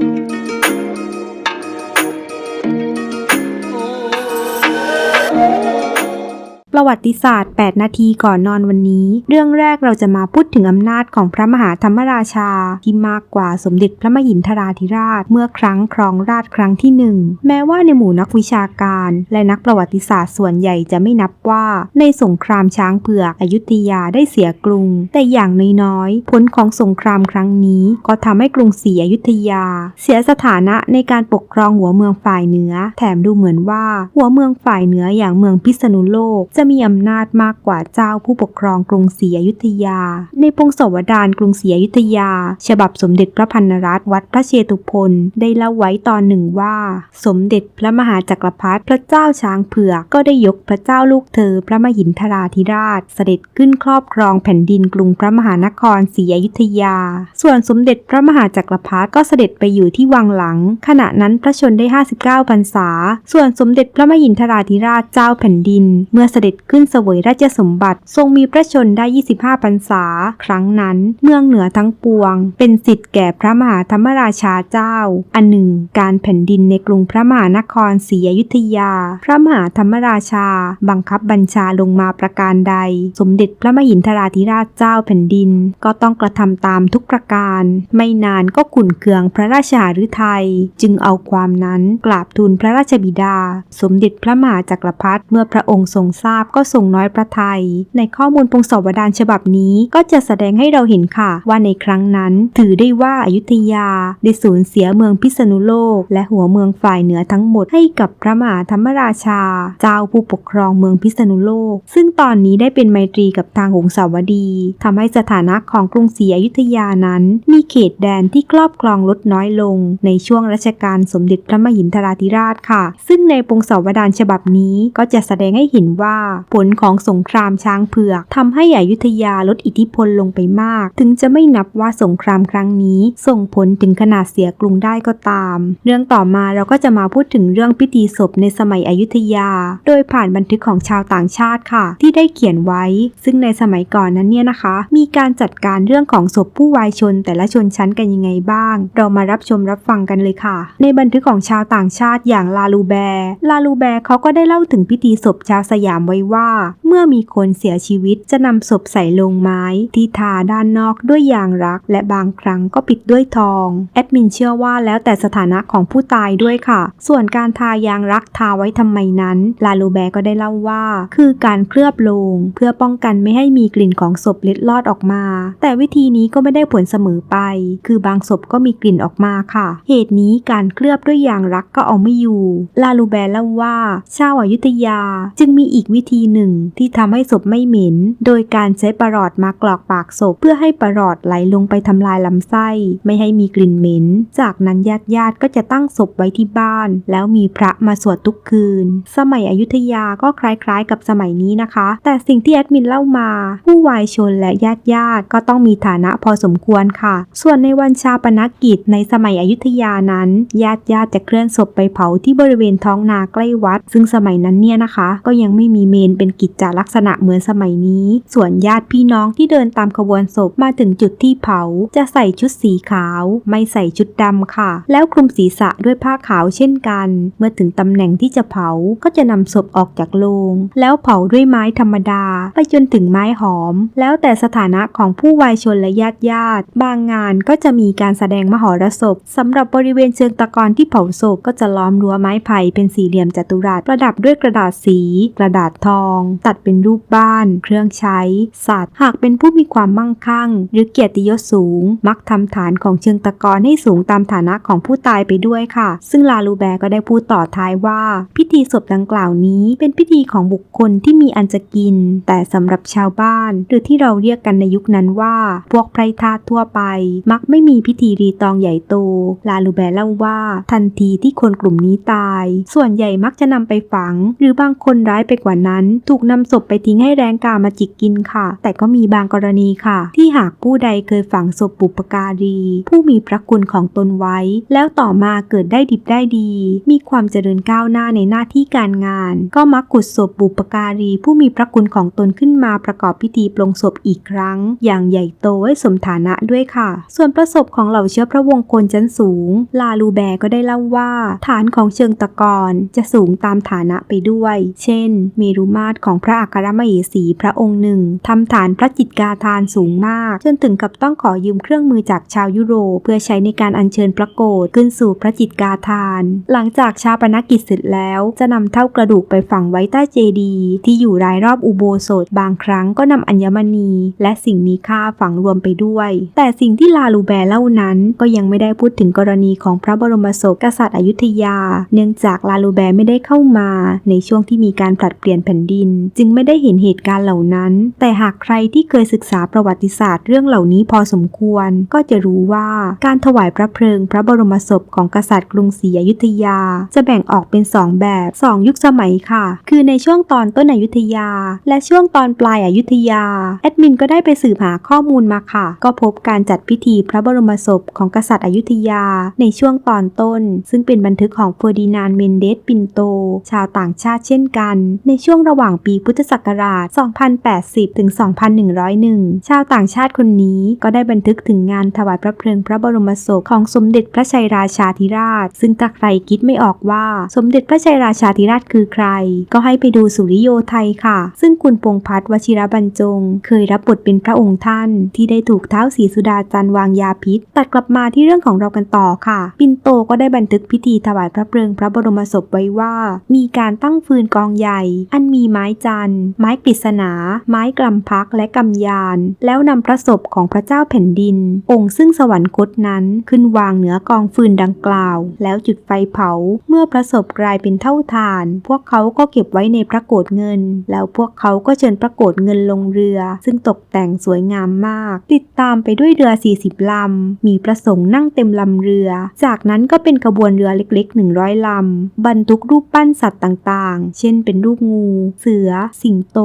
Thank you. ประวัติศาสตร์ 8 นาทีก่อนนอนวันนี้ เรื่องแรกเราจะมาพูดถึงอำนาจของพระมหาธรรมราชา ที่มากกว่าสมเด็จพระมหินทราธิราช เมื่อครั้งครองราชครั้งที่หนึ่งแม้ว่าในหมู่นักวิชาการ และนักประวัติศาสตร์ส่วนใหญ่จะไม่นับว่า ในสงครามช้างเผือกอยุธยาได้เสียกรุง แต่อย่างน้อยๆผลของสงครามครั้งนี้ก็ทำให้กรุงศรีอยุธยา เสียสถานะในการปกครองหัวเมืองฝ่ายเหนือ แถมดูเหมือนว่าหัวเมืองฝ่ายเหนืออย่างเมืองพิษณุโลกจะมีอำนาจมากกว่าเจ้าผู้ปกครองกรุงศรีอยุธยา ในพงศาวดารกรุงศรีอยุธยา ฉบับสมเด็จพระพันนรัตน์วัดพระเชตุพนได้เล่าไว้ตอนหนึ่งว่า สมเด็จพระมหาจักรพรรดิพระเจ้าช้างเผือกก็ได้ยกพระเจ้าลูกเธอ พระมหินทราธิราช เสด็จขึ้นครอบครองแผ่นดินกรุงพระมหานครศรีอยุธยา ส่วนสมเด็จพระมหาจักรพรรดิก็เสด็จไปอยู่ที่วังหลัง ขณะนั้นพระชนได้ 59พรรษา ส่วนสมเด็จพระมหินทราธิราชเจ้าแผ่นดิน เมื่อเสด็จขึ้นเสวยราชสมบัติ ทรงมีพระชนได้ 25พรรษา ครั้งนั้นเมืองเหนือทั้งปวง เป็นสิทธิ์แก่พระมหาธรรมราชาเจ้า อันหนึ่ง การแผ่นดินในกรุงพระมหานครศรีอยุธยา พระมหาธรรมราชา บังคับบัญชาลงมาประการใด สมเด็จพระมหินทราธิราชเจ้าแผ่นดิน ก็ต้องกระทำตามทุกประการ ไม่นานก็ขุนเคืองพระราชาฤทัยจึงเอาความนั้นกราบทูลพระราชบิดา สมเด็จพระมหาจักรพรรดิเมื่อพระองค์ทรงทราบก็ทรงน้อยพระทัยในข้อมูลพงศาวดารฉบับนี้ก็จะแสดงให้เราเห็นค่ะว่าในครั้งนั้น ถือได้ว่าอายุทยาได้สูญเสียเมืองพิษณุโลก และหัวเมืองฝ่ายเหนือทั้งหมดให้กับพระมหาธรรมราชา เจ้าผู้ปกครองเมืองพิษณุโลก ซึ่งตอนนี้ได้เป็นไมตรีกับทางหงสาวดีทำให้สถานะของกรุงศรีอยุธยานั้น มีเขตแดนที่ครอบครองลดน้อยลง ในช่วงรัชกาลสมเด็จพระมหินทราธิราชค่ะ ซึ่งในพงศาวดารฉบับนี้ก็จะแสดงให้เห็นว่าผลของสงครามช้างเผือกทำให้อยุธยาลดอิทธิพลลงไปมาก ถึงจะไม่นับว่าสงครามครั้งนี้ ส่งผลถึงขนาดเสียกรุงได้ก็ตาม เรื่องต่อมาเราก็จะมาพูดถึงเรื่องพิธีศพในสมัยอยุธยา โดยผ่านบันทึกของชาวต่างชาติค่ะ ที่ได้เขียนไว้ ซึ่งในสมัยก่อนนั้นเนี่ยนะคะ มีการจัดการเรื่องของศพผู้วายชนแต่ละชนชั้นกันยังไงบ้าง เรามารับชมรับฟังกันเลยค่ะ ในบันทึกของชาวต่างชาติอย่างลาลูแบร์ลาลูแบร์เขาก็ได้เล่าถึงพิธีศพชาวสยามไว้ว่า เมื่อมีคนเสียชีวิตจะนำศพใส่ลงไม้ ที่ทาด้านนอกด้วยยางรัก และบางครั้งก็ปิดด้วยทอง แอดมินเชื่อว่าแล้วแต่สถานะของผู้ตายด้วยค่ะ ส่วนการทายางรักทาไว้ทำไมนั้น ลาลูแบก็ได้เล่าว่า คือการเคลือบลง เพื่อป้องกันไม่ให้มีกลิ่นของศพเล็ดลอดออกมา แต่วิธีนี้ก็ไม่ได้ผลเสมอไป คือบางศพก็มีกลิ่นออกมาค่ะ เหตุนี้การเคลือบด้วยยางรักก็เอาไม่อยู่ ลาลูแบเล่าว่าชาวอายุทยา จึงมีอีกวิธีหนึ่ง ที่ทำให้ศพไม่เหม็น โดยการใช้ประหลอดมากรอกปากศพ เพื่อให้ประหลอดไหลลงไปทำลายลำไส้ ไม่ให้มีกลิ่นเหม็น จากนั้นญาติญาติก็จะตั้งศพไว้ที่บ้าน แล้วมีพระมาสวดทุกคืน สมัยอยุธยาก็คล้ายๆ กับสมัยนี้นะคะ แต่สิ่งที่แอดมินเล่ามา ผู้วายชนและญาติญาติก็ต้องมีฐานะพอสมควรค่ะ ส่วนในวันชาปนกิจในสมัยอยุธยานั้นญาติญาติจะเคลื่อนศพไปเผาที่บริเวณท้องนาใกล้วัด ซึ่งสมัยนั้นเนี่ยนะคะ ก็ยังไม่มีเมนเป็นกิจจลักษณะเหมือนสมัยนี้ ส่วนญาติพี่น้องที่เดินตามขบวนศพมาถึงจุดที่เผา จะใส่ชุดสีขาว ไม่ใส่ชุดดำค่ะ แล้วคลุมศีรษะด้วยผ้าขาวเช่นกัน เมื่อถึงตำแหน่งที่จะเผาก็จะนำศพออกจากโลง แล้วเผาด้วยไม้ธรรมดา ไปจนถึงไม้หอม แล้วแต่สถานะของผู้วายชนและญาติญาติ บางงานก็จะมีการแสดงมหรสพสำหรับบริเวณเชิงตะกอนที่เผาศพก็จะล้อมรั้วไม้ไผ่เป็นสี่เหลี่ยมจัตุรัสประดับด้วยกระดาษสี กระดาษทอง ตัดเป็นรูปบ้าน เครื่องใช้ สัตว์ หากเป็นผู้มีความมั่งคั่ง หรือเกียรติยศสูง มักทำฐานของเชิงตะกอนให้สูงตามฐานะของผู้ตายไปด้วยค่ะ ซึ่งลาลูแบร์ก็ได้พูดต่อท้ายว่า พิธีศพดังกล่าวนี้ เป็นพิธีของบุคคลที่มีอันจะกิน แต่สำหรับชาวบ้าน หรือที่เราเรียกกันในยุคนั้นว่า พวกไพรทาสทั่วไป มักไม่มีพิธีรีตองใหญ่โต ลาลูแบร์เล่าว่า ทันทีที่คนกลุ่มนี้ตาย ส่วนใหญ่มักจะนำไปฝัง หรือบางคนร้ายไปกว่านั้นถูกนำศพไปทิ้งให้แรงกามาจิกกินค่ะ แต่ก็มีบางกรณีค่ะ ที่หากผู้ใดเคยฝังศพบุปการี ผู้มีพระคุณของตนไว้ แล้วต่อมาเกิดได้ดิบได้ดี มีความเจริญก้าวหน้าในหน้าที่การงาน ก็มักขุดศพบุปการี ผู้มีพระคุณของตนขึ้นมาประกอบพิธีปลงศพอีกครั้ง อย่างใหญ่โตให้สมฐานะด้วยค่ะ ส่วนประสบของเหล่าเชื้อพระวงศ์คนชั้นสูง ลาลูแบร์ก็ได้เล่าว่า ฐานของเชิงตะกอนจะสูงตามฐานะไปด้วย เช่นเมรุมาตรของพระอัครมเหสีพระองค์หนึ่งทำฐานพระจิตกาทานสูงมาก จนถึงกับต้องขอยืมเครื่องมือจากชาวยุโรปเพื่อใช้ในการอัญเชิญพระโกศขึ้นสู่พระจิตกาทาน หลังจากชาปนกิจเสร็จแล้วจะนำเท่ากระดูกไปฝังไว้ใต้เจดีย์ที่อยู่รายรอบอุโบสถบางครั้งก็นำอัญมณี และสิ่งมีค่าฝังรวมไปด้วย แต่สิ่งที่ลาลูแบร์เล่านั้นก็ยังไม่ได้พูดถึงกรณีของพระบรมศพกษัตริย์อยุธยา เนื่องจากลาลูแบร์ไม่ได้เข้ามาในช่วงที่มีการผลัดเปลี่ยนแผนดิน จึงไม่ได้เห็นเหตุการณ์เหล่านั้น แต่หากใครที่เคยศึกษาประวัติศาสตร์เรื่องเหล่านี้พอสมควร ก็จะรู้ว่าการถวายพระเพลิงพระบรมศพของกษัตริย์กรุงศรีอยุธยา จะแบ่งออกเป็น 2 แบบ 2 ยุคสมัยค่ะ คือในช่วงตอนต้นอยุธยา และช่วงตอนปลายอยุธยา แอดมินก็ได้ไปสืบหาข้อมูลมาค่ะ ก็พบการจัดพิธีพระบรมศพของกษัตริย์อยุธยา ในช่วงตอนต้น ซึ่งเป็นบันทึกของเฟอร์ดินานเมนเดสปินโต ชาวต่างชาติเช่นกัน ในช่วงระหว่างปีพุทธศักราช 2080 ถึง 2101 ชาวต่างชาติคนนี้ก็ได้บันทึกถึงงานถวายพระเพลิงพระบรมศพของสมเด็จพระชัยราชาธิราช ซึ่งถ้าใครคิดไม่ออกว่าสมเด็จพระชัยราชาธิราชคือใคร ก็ให้ไปดูสุริโยไทยค่ะ ซึ่งคุณพงพัฒน์วชิรบรรจง เคยรับบทเป็นพระองค์ท่าน ที่ได้ถูกเท้าศรีสุดาจันวางยาพิษ ตัดกลับมาที่เรื่องของเรากันต่อค่ะ ปินโตก็ได้บันทึกพิธีถวายพระเพลิงพระบรมศพไว้ว่า มีการตั้งฟืนกองใหญ่ อันมีไม้จันทร์ ไม้กฤษณา ไม้กลำพักและกำยาน แล้วนำพระศพของพระเจ้าแผ่นดิน องค์ซึ่งสวรรคตนั้นขึ้นวางเหนือกองฟืนดังกล่าว แล้วจุดไฟเผา เมื่อพระศพกลายเป็นเท่าฐาน พวกเขาก็เก็บไว้ในพระโกฐเงิน แล้วพวกเขาก็เชิญพระโกฐเงินลงเรือ ซึ่งตกแต่งสวยงามมาก ติดตามไปด้วยเรือ 40 ลำ มีพระสงฆ์นั่งเต็มลำเรือ จากนั้นก็เป็นขบวนเรือเล็กๆ 100 ลำ บรรทุกรูปปั้นสัตว์ต่างๆ เช่นเป็นรูปงูเสือ สิงโต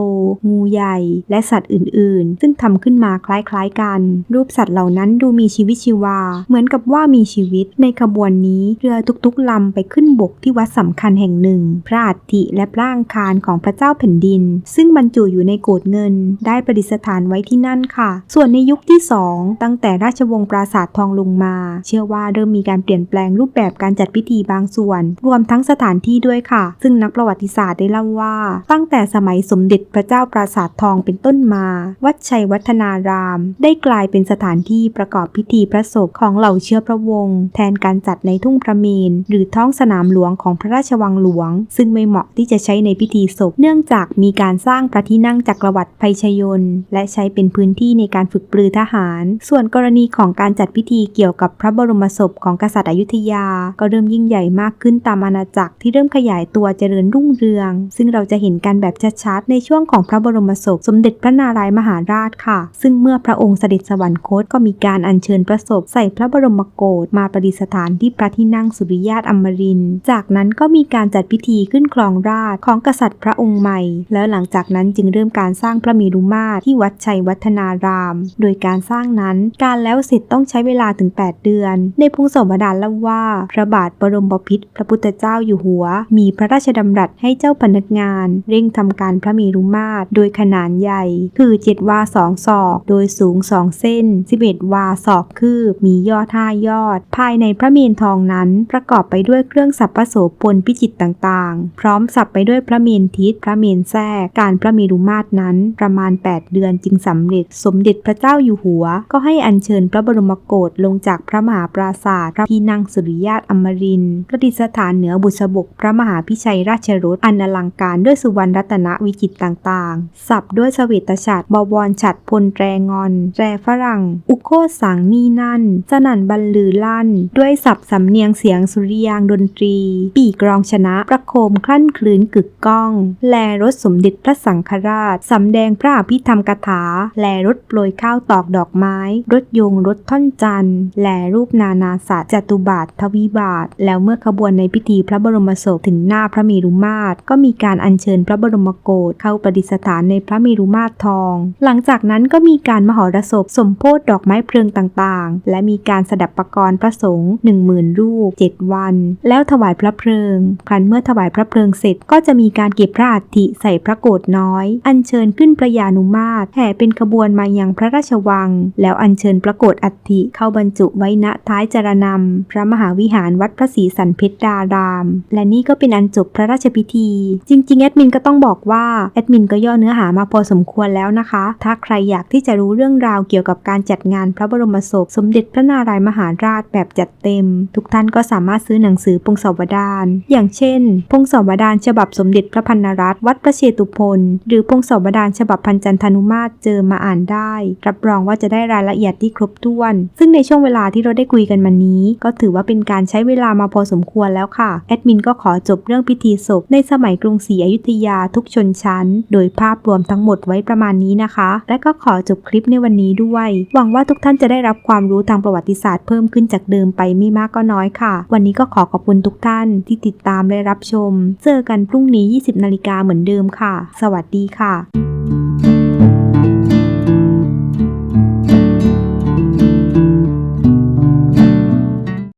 งูใหญ่ และสัตว์อื่น ๆ ซึ่งทำขึ้นมาคล้ายๆกัน รูปสัตว์เหล่านั้นดูมีชีวิตชีวา เหมือนกับว่ามีชีวิต ในขบวนนี้เรือทุกๆลำไปขึ้นบกที่วัดสำคัญแห่งหนึ่ง พระอัฐิและระอังคารของพระเจ้าแผ่นดิน ซึ่งบรรจุอยู่ในโกดเงิน ได้ประดิษฐานไว้ที่นั่นค่ะ ส่วนในยุคที่ 2 ตั้งแต่ราชวงศ์ปราสาททองลงมา เชื่อว่าเริ่มมีการเปลี่ยนแปลงรูปแบบการจัดพิธีบางส่วน รวมทั้งสถานที่ด้วยค่ะ ซึ่งนักประวัติศาสตร์ได้เล่าว่าตั้งแต่สมัยสมเด็จพระเจ้าปราสาททองเป็นต้นมา วัดชัยวัฒนาราม ได้กลายเป็นสถานที่ประกอบพิธีพระศพของเหล่าเชื้อพระวงศ์แทนการจัดในทุ่งพระเมน หรือท้องสนามหลวงของพระราชวังหลวง ซึ่งไม่เหมาะที่จะใช้ในพิธีศพ เนื่องจากมีการสร้างพระที่นั่งจักรวรรดิภัยชยน และใช้เป็นพื้นที่ในการฝึกปรือทหาร ส่วนกรณีของการจัดพิธีเกี่ยวกับพระบรมศพของกษัตริย์อยุธยา ก็เริ่มยิ่งใหญ่มากขึ้นตามอาณาจักรที่เริ่มขยายตัวเจริญรุ่งเรือง ซึ่งเราจะเห็นกันแบบชัดๆในช่วงของพระบรมศพสมเด็จพระนารายมหาราชค่ะ ซึ่งเมื่อพระองค์เสด็จสวรรคตก็มีการอัญเชิญพระศพใส่พระบรมโกศมาประดิษฐานที่พระที่นั่งสุริยาตอมริน จากนั้นก็มีการจัดพิธีขึ้นครองราชของกษัตริย์พระองค์ใหม่ แล้วหลังจากนั้นจึงเริ่มการสร้างพระเมรุมาตรที่วัดชัยวัฒนาราม โดยการสร้างนั้นการแล้วเสร็จต้องใช้เวลาถึง 8 เดือน ในพงศาวดารเล่าว่า พระบาทบรมบพิตรพระพุทธเจ้าอยู่หัว มีพระราชดำรัสให้เจ้าพนักงานเร่งทำการพระเมรุมาตรโดยขนาดใหญ่ คือ 7 วา2ศอก โดยสูง2เส้น 11 วาศอกคืบ มียอด5ยอด ภายในพระเมรุทองนั้นประกอบไปด้วยเครื่องสัพพโสพลพิจิตต่างๆ พร้อมสับไปด้วยพระเมรุทิศ พระเมรุแทรก การพระเมรุมาตรนั้นประมาณ 8 เดือนจึงสำเร็จ สมเด็จพระเจ้าอยู่หัว ก็ให้อัญเชิญพระบรมโกศลงจากพระมหาปราศาสตร์พระที่นั่งสุริยาตอมรินประดิษฐานเหนือบุษบกพระมหาพิชัยราชรถอันอลังการด้วยสุวรรณรัตนวิจิตต่างๆ สับด้วยเสวตฉัตรบวรฉัตรพลแรงอน แรฝรั่ง อุโคสังนี่นั่น สนั่นบรรลือลั่น ด้วยสับสำเนียงเสียงสุริยางดนตรี ปีกรองชนะประโคมคลั่นคลืนกึกก้อง แลรถสมเด็จพระสังฆราช สำแดงพระอภิธรรมกถา แลรถโปรยข้าวตอกดอกไม้ รถยงรถท่อนจันแลรูปนานาศาสตร์จตุบาททวิบาท แล้วเมื่อขบวนในพิธีพระบรมศพถึงหน้าพระเมรุมาตรก็มีการอัญเชิญพระบรมโกฏเข้าประดิษฐานในพระเมรุมาตรทอง หลังจากนั้นก็มีการมหรสพสมโพธิดอกไม้เพลิงต่างๆ และมีการสดับประกรณ์พระสงฆ์หนึ่งหมื่นรูป7วัน แล้วถวายพระเพลิง ครั้นเมื่อถวายพระเพลิงเสร็จก็จะมีการเก็บพระอัฐิใส่พระโกฏน้อย อัญเชิญขึ้นประยานุมาตรแห่เป็นขบวนมายังพระราชวัง แล้วอัญเชิญพระโกฏอัฐิเข้าบรรจุไว้ณท้ายจารนำพระมหาวิหารวัดพระศรีสันเพชรดาราม และนี่ก็เป็นอันจบพระราชพิธี จริงๆแอดมินก็ต้องบอกว่าแอดมินก็ย่อเนื้อหามาพอสมควรแล้วนะคะ ถ้าใครอยากที่จะรู้เรื่องราวเกี่ยวกับการจัดงานพระบรมศพ สมเด็จพระนารายมหาราชแบบจัดเต็ม ทุกท่านก็สามารถซื้อหนังสือพงศาวดาร อย่างเช่น พงศาวดารฉบับสมเด็จพระพันนรัตน์วัดพระเชตุพนหรือพงศาวดารฉบับพันจันทนุมาตรเจอมาอ่านได้ รับรองว่าจะได้รายละเอียดที่ครบถ้วน ซึ่งในช่วงเวลาที่เราได้คุยกันมานี้ ก็ถือว่าเป็นการใช้เวลามาพอสมควรแล้วค่ะแอดมินก็ขอจบเรื่องพิธีศพในสมัยกรุงศรีอยุธยาทุกชนชั้น โดยภาพรวมทั้งหมดไว้ประมาณนี้นะคะ และก็ขอจบคลิปในวันนี้ด้วย หวังว่าทุกท่านจะได้รับความรู้ทางประวัติศาสตร์เพิ่มขึ้นจากเดิมไปไม่มากก็น้อยค่ะ วันนี้ก็ขอขอบคุณทุกท่านที่ติดตามและรับชม เจอกันพรุ่งนี้ 20นาฬิกาเหมือนเดิมค่ะ สวัสดีค่ะ